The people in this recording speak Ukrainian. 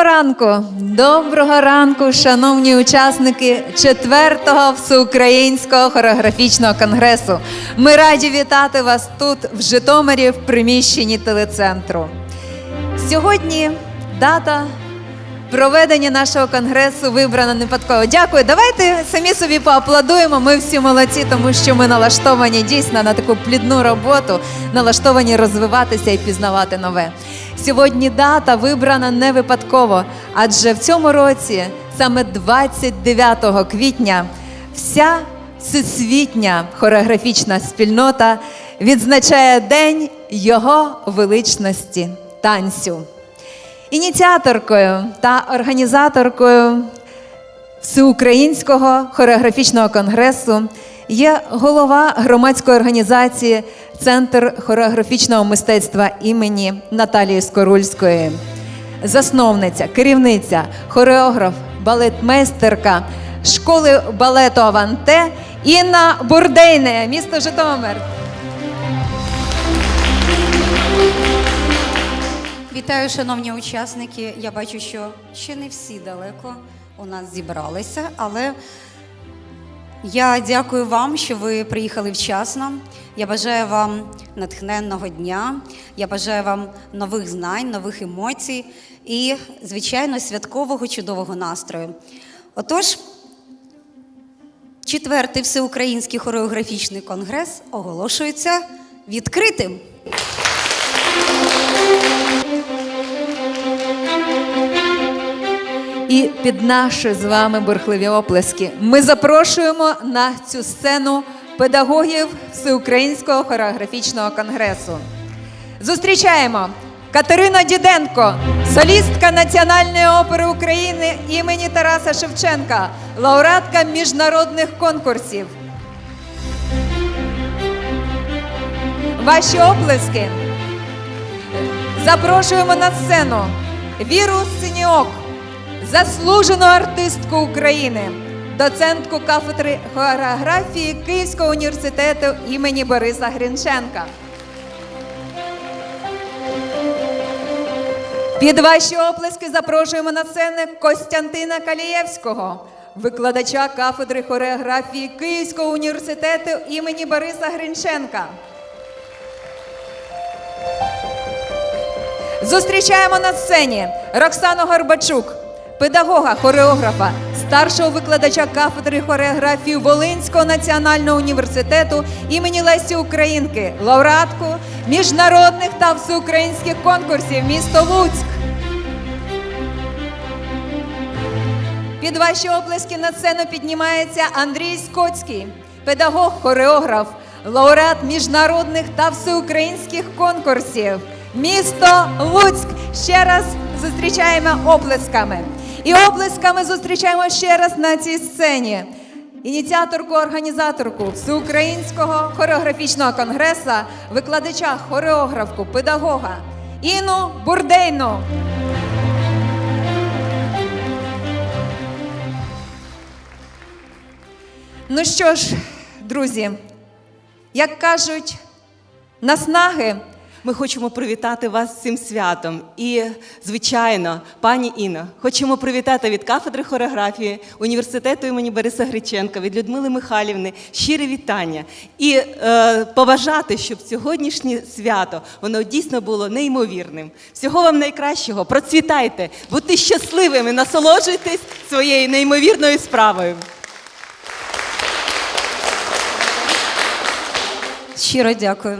Доброго ранку! Доброго ранку, шановні учасники четвертого всеукраїнського хореографічного конгресу. Ми раді вітати вас тут, в Житомирі, в приміщенні телецентру. Сьогодні дата проведення нашого конгресу вибрана випадково. Дякую. Давайте самі собі поаплодуємо. Ми всі молодці, тому що ми налаштовані дійсно на таку плідну роботу, налаштовані розвиватися і пізнавати нове. Сьогодні дата вибрана не випадково, адже в цьому році, саме 29 квітня, вся всесвітня хореографічна спільнота відзначає День Його величності танцю. Ініціаторкою та організаторкою Всеукраїнського хореографічного конгресу є голова громадської організації Центр хореографічного мистецтва імені Наталії Скорульської, засновниця, керівниця, хореограф, балетмейстерка школи балету Аванте Інна Бурдейне, місто Житомир. Вітаю, шановні учасники. Я бачу, що ще не всі далеко у нас зібралися, але я дякую вам, що ви приїхали вчасно. Я бажаю вам натхненного дня. Я бажаю вам нових знань, нових емоцій і, звичайно, святкового чудового настрою. Отож, четвертий всеукраїнський хореографічний конгрес оголошується відкритим. І під наші з вами бурхливі оплески ми запрошуємо на цю сцену педагогів Всеукраїнського хореографічного конгресу. Зустрічаємо Катерина Діденко, солістка Національної опери України імені Тараса Шевченка, лауреатка міжнародних конкурсів. Ваші оплески. Запрошуємо на сцену Віру Синіок, заслужену артистку України, доцентку кафедри хореографії Київського університету імені Бориса Грінченка. Під ваші оплески запрошуємо на сцену Костянтина Калієвського, викладача кафедри хореографії Київського університету імені Бориса Гринченка. Зустрічаємо на сцені Роксану Горбачук, педагога, хореографа, старшого викладача кафедри хореографії Волинського національного університету імені Лесі Українки, лауреатку міжнародних та всеукраїнських конкурсів місто Луцьк. Під ваші оплески на сцену піднімається Андрій Скоцький, педагог, хореограф, лауреат міжнародних та всеукраїнських конкурсів. Місто Луцьк. Ще раз зустрічаємо оплесками. І оплесками зустрічаємо ще раз на цій сцені. Ініціаторку, організаторку Всеукраїнського хореографічного конгресу, викладача, хореографку, педагога Іну Бурдейну. Ну що ж, друзі, як кажуть, наснаги Ми хочемо привітати вас з цим святом. І, звичайно, пані Інно, хочемо привітати від кафедри хореографії університету імені Бориса Гриченка, від Людмили Михайлівни щире вітання і е, побажати, щоб сьогоднішнє свято воно дійсно було неймовірним. Всього вам найкращого, процвітайте, будьте щасливими, насолоджуйтесь своєю неймовірною справою. Щиро дякую.